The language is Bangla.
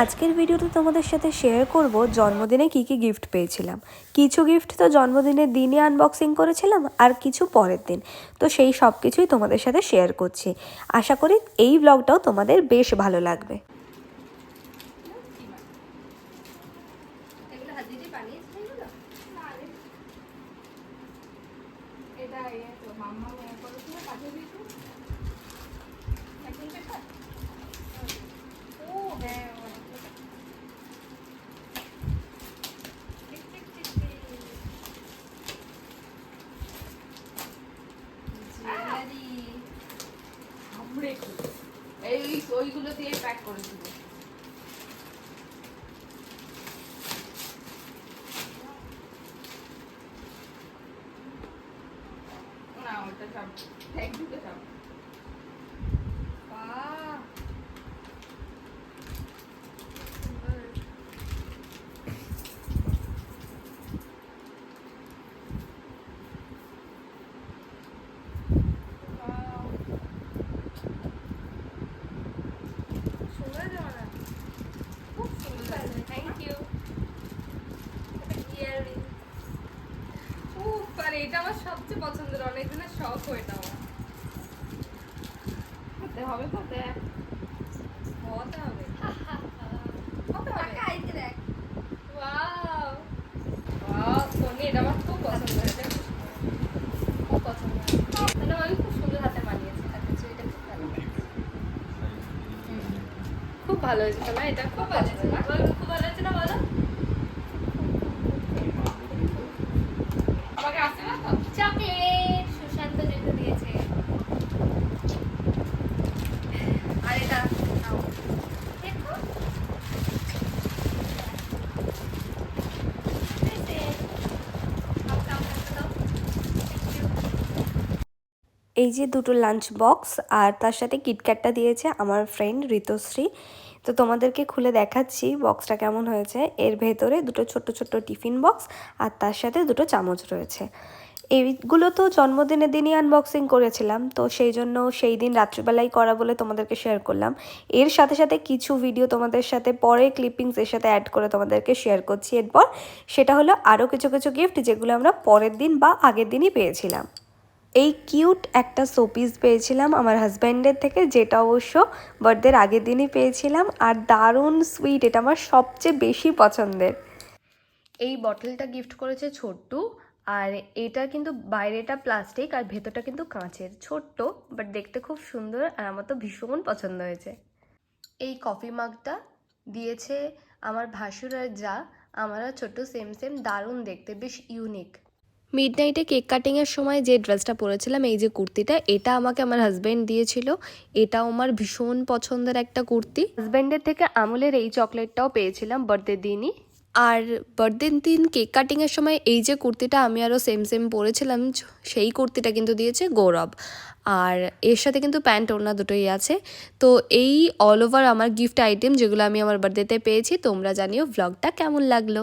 আজকের ভিডিওতে তোমাদের সাথে শেয়ার করব জন্মদিনে কি কি গিফট পেয়েছিলাম কিছু গিফট তো জন্মদিনের দিনই আনবক্সিং করেছিলাম আর কিছু পরের দিন তো সেই সব কিছুই তোমাদের সাথে শেয়ার করছি আশা করি এই ব্লগটাও তোমাদের বেশ ভালো লাগবে? এটা মাম্মা ইয়ে করেছিল, পাঠিয়ে দিয়েছিল। খুলে। এই ওইগুলো দিয়ে প্যাক করেছিল না ওটা সব থ্যাংক ইউ তো সব বাহ সুন্দর Wow. সুন্দর জামাটা খুব সুন্দর থ্যাংক ইউ ইয়ারিং উফ আর এটা আমার সবচেয়ে পছন্দের অনেক দিনের শখ এটা আমার হতে হবে। হতে হবে। হতে হবে। ওয়াও। ওয়াও সোনি এটা আমার খুব পছন্দ হয়েছে। খুব পছন্দ মানে আমি খুব সুন্দর হাতে বানিয়েছি এটা খুব ভালো খুব ভালো হয়েছে না এটা খুব ভালো হয়েছে না খুব ভালো হয়েছে না বলো আমাকে আসছে না তো চকলেট সুশান্ত যেটা দিয়েছে আর এটা নাও। দেখো এই যে দুটো লাঞ্চ বক্স আর তার সাথে কিটক্যাটটা দিয়েছে আমার ফ্রেন্ড ঋতুশ্রী। তো তোমাদেরকে খুলে দেখাচ্ছি বক্সটা কেমন হয়েছে। এর ভেতরে দুটো ছোট্ট ছোট্ট টিফিন বক্স আর তার সাথে দুটো চামচ রয়েছে। এইগুলো তো জন্মদিনের দিনই আনবক্সিং করেছিলাম, তো সেই জন্য সেই দিন রাত্রিবেলাই করা বলে তোমাদেরকে শেয়ার করলাম। এর সাথে সাথে কিছু ভিডিও তোমাদের সাথে পরে ক্লিপিংস এর সাথে অ্যাড করে তোমাদেরকে শেয়ার করছি। এরপর সেটা হলো আরও কিছু কিছু গিফট যেগুলো আমরা পরের দিন বা আগের দিনই পেয়েছিলাম। এই কিউট একটা শোপিস পেয়েছিলাম আমার হাজব্যান্ডের থেকে, যেটা অবশ্য বার্থডের আগের দিনই পেয়েছিলাম আর দারুণ সুইট এটা আমার সবচেয়ে বেশি পছন্দের। এই বটলটা গিফট করেছে ছোট্টু আর এটা কিন্তু বাইরেটা প্লাস্টিক আর ভেতরটা কিন্তু কাঁচের। ছোট্ট বাট দেখতে খুব সুন্দর আর আমার তো ভীষণ পছন্দ হয়েছে। এই কফি মাগটা দিয়েছে আমার ভাসুর আর যা, আমারও ছোট্ট সেম সেম দারুণ দেখতে, বেশ ইউনিক মিড নাইটে কেক কাটিংয়ের সময় যে ড্রেসটা পরেছিলাম এই যে কুর্তিটা এটা আমাকে আমার হাজব্যান্ড দিয়েছিল। এটাও আমার ভীষণ পছন্দের একটা কুর্তি। হাজব্যান্ডের থেকে আমুলের এই চকলেটটাও পেয়েছিলাম বার্থডে দিনই। আর বার্থডে দিন কেক কাটিংয়ের সময় এই যে কুর্তিটা আমি আরও সেম সেম পরেছিলাম সেই কুর্তিটা কিন্তু দিয়েছে গৌরব। আর এর সাথে কিন্তু প্যান্ট ওড়না দুটোই আছে। তো এই অল ওভার আমার গিফট আইটেম যেগুলো আমি আমার বার্থডেতে পেয়েছি তোমরা জানিও ভ্লগটা কেমন লাগল।